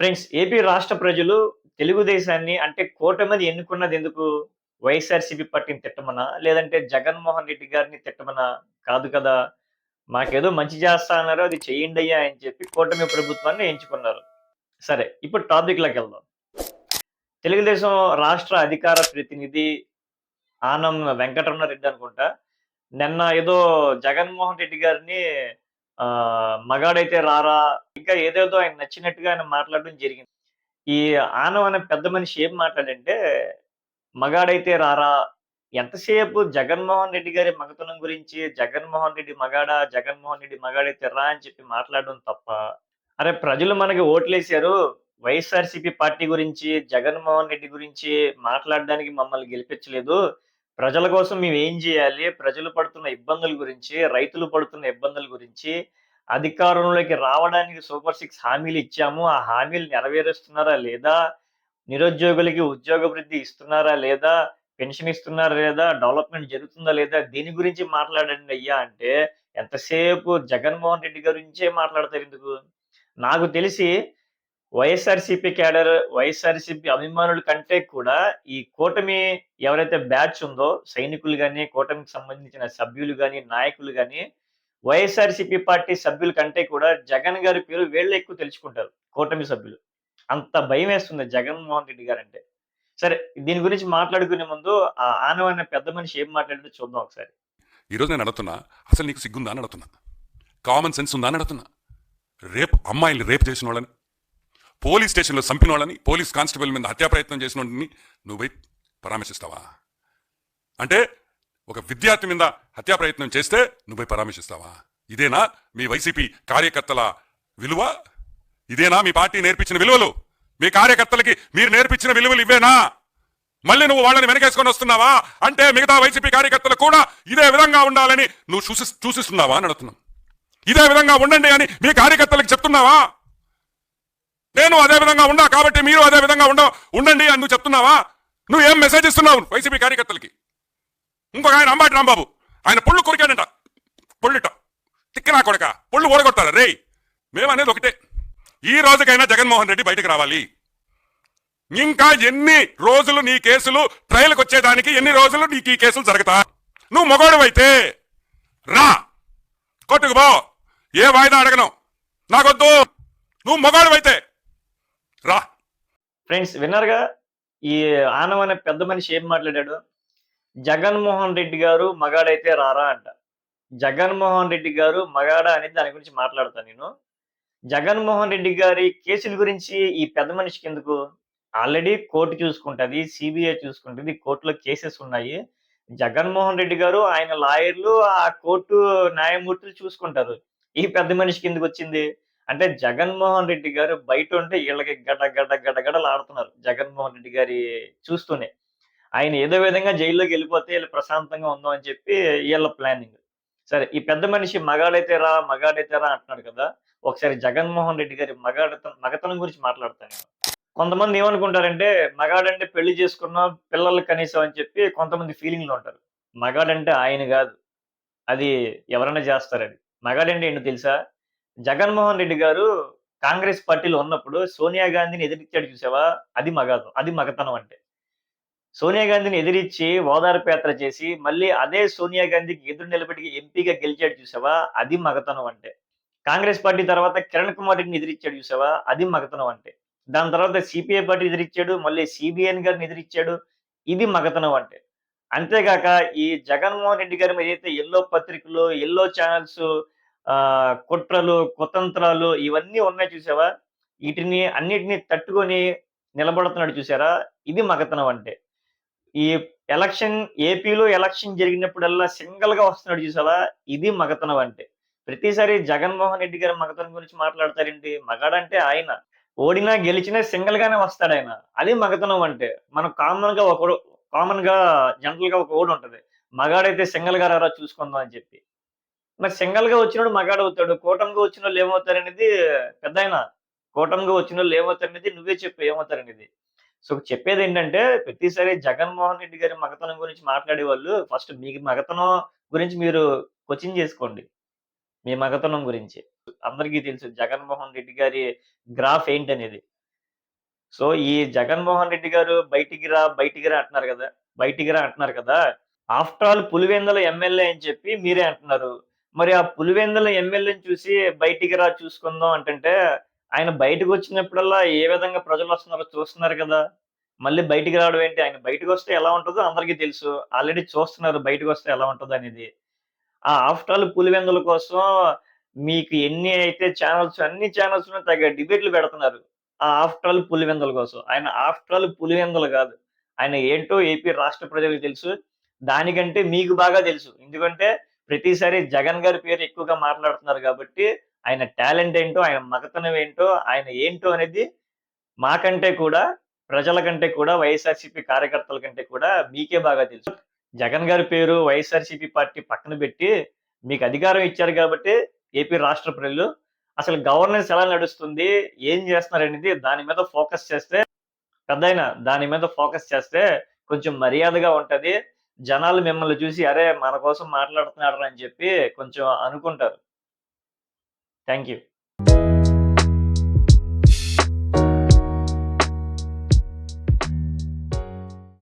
Friends AP రాష్ట్ర ప్రజలు తెలుగుదేశాన్ని అంటే కూటమిని ఎన్నుకున్నది ఎందుకు? వైఎస్ఆర్సీపీ పార్టీని తిట్టమనా? లేదంటే జగన్మోహన్ రెడ్డి గారిని తిట్టమనా? కాదు కదా. మాకేదో మంచి చేస్తా అన్నారు అది చేయండి అయ్యా అని చెప్పి కూటమి ప్రభుత్వాన్ని ఎంచుకున్నారు. సరే ఇప్పుడు టాపిక్లోకి వెళ్దాం. తెలుగుదేశం రాష్ట్ర అధికార ప్రతినిధి ఆనం వెంకటరమణ రెడ్డి అనుకుంటా. నిన్న ఏదో జగన్మోహన్ రెడ్డి గారిని మగాడైతే రారా? ఇంకా ఏదేదో ఆయన నచ్చినట్టుగా ఆయన మాట్లాడడం జరిగింది. ఈ ఆనం అనే పెద్ద మనిషి ఏం మాట్లాడంటే మగాడైతే రారా? ఎంతసేపు జగన్మోహన్ రెడ్డి గారి మగతనం గురించి జగన్మోహన్ రెడ్డి మగాడా? జగన్మోహన్ రెడ్డి మగాడైతే రా? అని చెప్పి మాట్లాడడం తప్ప అరే ప్రజలు మనకి ఓట్లేశారు. వైఎస్ఆర్సీపీ పార్టీ గురించి జగన్మోహన్ రెడ్డి గురించి మాట్లాడడానికి మమ్మల్ని గెలిపించలేదు. ప్రజల కోసం మేము ఏం చేయాలి? ప్రజలు పడుతున్న ఇబ్బందుల గురించి రైతులు పడుతున్న ఇబ్బందుల గురించి అధికారంలోకి రావడానికి సూపర్ సిక్స్ హామీలు ఇచ్చాము. ఆ హామీలు నెరవేరుస్తున్నారా లేదా? నిరుద్యోగులకి ఉద్యోగ వృద్ధి ఇస్తున్నారా లేదా? పెన్షన్ ఇస్తున్నారా లేదా? డెవలప్మెంట్ జరుగుతుందా లేదా? దీని గురించి మాట్లాడండి అయ్యా అంటే ఎంతసేపు జగన్మోహన్ రెడ్డి గురించే మాట్లాడతారు ఎందుకు? నాకు తెలిసి వైఎస్ఆర్సీపీ క్యాడర్ వైఎస్ఆర్సీపీ అభిమానుల కంటే కూడా ఈ కూటమి ఎవరైతే బ్యాచ్ ఉందో సైనికులు కానీ కూటమికి సంబంధించిన సభ్యులు కానీ నాయకులు కానీ వైఎస్ఆర్సీపీ పార్టీ సభ్యుల కంటే కూడా జగన్ గారి పేరు వీళ్ళు ఎక్కువ తెలుసుకుంటారు కూటమి సభ్యులు. అంత భయం వేస్తుంది జగన్మోహన్ రెడ్డి గారు అంటే సరే దీని గురించి మాట్లాడుకునే ముందు ఆ ఆనవ అనే పెద్ద మనిషి ఏం మాట్లాడితే చూద్దాం ఒకసారి. ఈరోజు నేను అడుగుతున్నా అసలు నీకు సిగ్గుందా అని అడుగుతున్నా? కామన్ సెన్స్ ఉందా అని అడుగుతున్నా? రేపు అమ్మాయిల్ని రేపు చేసిన వాళ్ళని పోలీస్ స్టేషన్లో చంపిన వాళ్ళని పోలీస్ కానిస్టేబుల్ మీద హత్యా ప్రయత్నం చేసిన వాడిని నువ్వు పరామర్శిస్తావా? అంటే ఒక విద్యార్థి మీద హత్యా ప్రయత్నం చేస్తే నువ్వు పరామర్శిస్తావా? ఇదేనా మీ వైసీపీ కార్యకర్తల విలువ? ఇదేనా మీ పార్టీ నేర్పించిన విలువలు? మీ కార్యకర్తలకి మీరు నేర్పించిన విలువలు ఇవేనా? మళ్ళీ నువ్వు వాళ్ళని వెనకేసుకొని వస్తున్నావా? అంటే మిగతా వైసీపీ కార్యకర్తలు కూడా ఇదే విధంగా ఉండాలని నువ్వు చూసి చూసిస్తున్నావా అని అడుగుతున్నావు ఇదే విధంగా ఉండండి అని మీ కార్యకర్తలకు చెప్తున్నావా? నేను అదే విధంగా ఉండా కాబట్టి మీరు అదే విధంగా ఉండ ఉండండి అని నువ్వు చెప్తున్నావా? నువ్వు ఏం మెసేజ్ ఇస్తున్నావు? వైసీపీ కార్యకర్తలకి. ఇంకొక ఆయన అంబాటి రాంబాబు. ఆయన పొళ్ళు కొరికాడంట. పొళ్ళుట. తిక్కనా కొడక. పొళ్ళు ఓడగొట్టాలి రేయ్ మేమనేది ఒకటే. ఈ రోజుకైనా జగన్మోహన్ రెడ్డి బయటకు రావాలి. ఇంకా ఎన్ని రోజులు నీ కేసులు ట్రయల్కి వచ్చేదానికి ఎన్ని రోజులు నీకు ఈ కేసులు జరుగుతా? నువ్వు మొగోడువైతే రా. కొట్టుకు పో. ఏ వాయిదా అడగను. నాకొద్దు. నువ్వు మొగాడువైతే రా. ఫ్రెండ్స్ విన్నారుగా? ఈ ఆనం అనే పెద్ద మనిషి ఏం మాట్లాడాడు? జగన్మోహన్ రెడ్డి గారు మగాడైతే రారా అంట. జగన్మోహన్ రెడ్డి గారు మగాడా అనేది దాని గురించి మాట్లాడతాను నేను. జగన్మోహన్ రెడ్డి గారి కేసుల గురించి ఈ పెద్ద మనిషికి ఎందుకు? ఆల్రెడీ కోర్టు చూసుకుంటుంది సిబిఐ చూసుకుంటుంది కోర్టులో కేసెస్ ఉన్నాయి. జగన్మోహన్ రెడ్డి గారు ఆయన లాయర్లు ఆ కోర్టు న్యాయమూర్తులు చూసుకుంటారు. ఈ పెద్ద మనిషికి ఎందుకు వచ్చింది? అంటే జగన్మోహన్ రెడ్డి గారు బయట ఉంటే వీళ్ళకి గడ గడ గడగడలు ఆడుతున్నారు జగన్మోహన్ రెడ్డి గారి చూస్తూనే. ఆయన ఏదో విధంగా జైల్లోకి వెళ్ళిపోతే వీళ్ళు ప్రశాంతంగా ఉందాం అని చెప్పి వీళ్ళ ప్లానింగ్ సరే ఈ పెద్ద మనిషి మగాడైతే రా మగాడైతే రా అంటున్నాడు కదా ఒకసారి జగన్మోహన్ రెడ్డి గారి మగాడ మగతనం గురించి మాట్లాడతాను. కొంతమంది ఏమనుకుంటారంటే మగాడంటే పెళ్ళి చేసుకున్న పిల్లలు కనీసం అని చెప్పి కొంతమంది ఫీలింగ్లు ఉంటారు. మగాడంటే ఆయన కాదు. అది ఎవరైనా చేస్తారని. మగాడంటే ఏంటో తెలుసా? జగన్మోహన్ రెడ్డి గారు కాంగ్రెస్ పార్టీలో ఉన్నప్పుడు సోనియా గాంధీని ఎదిరించాడు చూసావా? అది మగాదు అది మగతనం అంటే. సోనియా గాంధీని ఎదిరించి ఓదార్పు యాత్ర చేసి మళ్ళీ అదే సోనియా గాంధీకి ఎదురు నిలబడి ఎంపీగా గెలిచాడు చూసావా? అది మగతనం అంటే. కాంగ్రెస్ పార్టీ తర్వాత కిరణ్ కుమార్ రెడ్డిని ఎదిరించాడు చూసావా? అది మగతనం అంటే. దాని తర్వాత సిపిఐ పార్టీ ఎదిరించాడు మళ్ళీ సిబిఎన్ గారిని ఎదిరించాడు ఇది మగతనం అంటే. అంతేగాక ఈ జగన్మోహన్ రెడ్డి గారి మీద అయితే ఎల్లో పత్రికలు ఎల్లో ఛానల్స్ కుట్రలు కుతంత్రాలు ఇవన్నీ ఉన్నాయి చూసావా? వీటిని అన్నిటిని తట్టుకొని నిలబడుతున్నాడు చూసారా? ఇది మగతనం అంటే. ఈ ఎలక్షన్ ఏపీలో ఎలక్షన్ జరిగినప్పుడల్లా సింగిల్గా వస్తున్నాడు చూసావా? ఇది మగతనం అంటే. ప్రతిసారి జగన్మోహన్ రెడ్డి గారి మగతనం గురించి మాట్లాడతారేంటి? మగాడంటే ఆయన. ఓడినా గెలిచినా సింగిల్ గానే వస్తాడు ఆయన. అది మగతనం అంటే. మనం కామన్గా ఒక కామన్గా జనరల్గా ఒక ఓడి ఉంటది. మగాడైతే సింగిల్గా రారా చూసుకుందాం అని చెప్పి. మరి సింగల్గా వచ్చినోడు మగాడు అవుతాడు కూటమిగా వచ్చిన వాళ్ళు ఏమవుతారు అనేది పెద్ద ఆయన. కూటమిగా వచ్చిన వాళ్ళు ఏమవుతారు అనేది నువ్వే చెప్పు ఏమవుతారు అనేది సో చెప్పేది ఏంటంటే ప్రతిసారి జగన్మోహన్ రెడ్డి గారి మగతనం గురించి మాట్లాడే వాళ్ళు ఫస్ట్ మీ మగతనం గురించి మీరు కోచింగ్ చేసుకోండి. మీ మగతనం గురించి. అందరికీ తెలుసు జగన్మోహన్ రెడ్డి గారి గ్రాఫ్ ఏంటనేది. సో ఈ జగన్మోహన్ రెడ్డి గారు బయటికి రా బయటికి రా అంటున్నారు కదా బయటికి రా అంటున్నారు కదా ఆఫ్టర్ ఆల్ పులివెందుల ఎమ్మెల్యే అని చెప్పి మీరే అంటున్నారు. మరి ఆ పులివెందుల ఎమ్మెల్యేని చూసి బయటికి రా చూసుకుందాం అంటే ఆయన బయటకు వచ్చినప్పుడల్లా ఏ విధంగా ప్రజలు వస్తున్నారో చూస్తున్నారు కదా. మళ్ళీ బయటికి రావడం ఏంటి? ఆయన బయటకు వస్తే ఎలా ఉంటుందో అందరికీ తెలుసు. ఆల్రెడీ చూస్తున్నారు బయటకు వస్తే ఎలా ఉంటుందో అనేది. ఆ ఆఫ్టర్ ఆల్ పులివెందుల కోసం మీకు ఎన్ని అయితే ఛానల్స్ అన్ని ఛానల్స్ తగ్గ డిబేట్లు పెడుతున్నారు. ఆ ఆఫ్టర్ ఆల్ పులివెందుల కోసం. ఆయన ఆఫ్టర్ ఆల్ పులివెందులు కాదు. ఆయన ఏంటో ఏపీ రాష్ట్ర ప్రజలకు తెలుసు. దానికంటే మీకు బాగా తెలుసు. ఎందుకంటే ప్రతిసారి జగన్ గారి పేరు ఎక్కువగా మాట్లాడుతున్నారు కాబట్టి ఆయన టాలెంట్ ఏంటో ఆయన మగతనం ఏంటో ఆయన ఏంటో అనేది మాకంటే కూడా ప్రజల కంటే కూడా వైఎస్ఆర్సీపీ కార్యకర్తల కంటే కూడా మీకే బాగా తెలుసు. జగన్ గారి పేరు వైఎస్ఆర్సీపీ పార్టీ పక్కన పెట్టి మీకు అధికారం ఇచ్చారు కాబట్టి ఏపీ రాష్ట్ర ప్రజలు అసలు గవర్నెన్స్ ఎలా నడుస్తుంది ఏం చేస్తున్నారు అనేది దాని మీద ఫోకస్ చేస్తే పెద్దయిన దాని మీద ఫోకస్ చేస్తే కొంచెం మర్యాదగా ఉంటది. జనాలు మిమ్మల్ని చూసి అరే మన కోసం మాట్లాడుతున్నాడు అని చెప్పి కొంచెం అనుకుంటారు. Thank you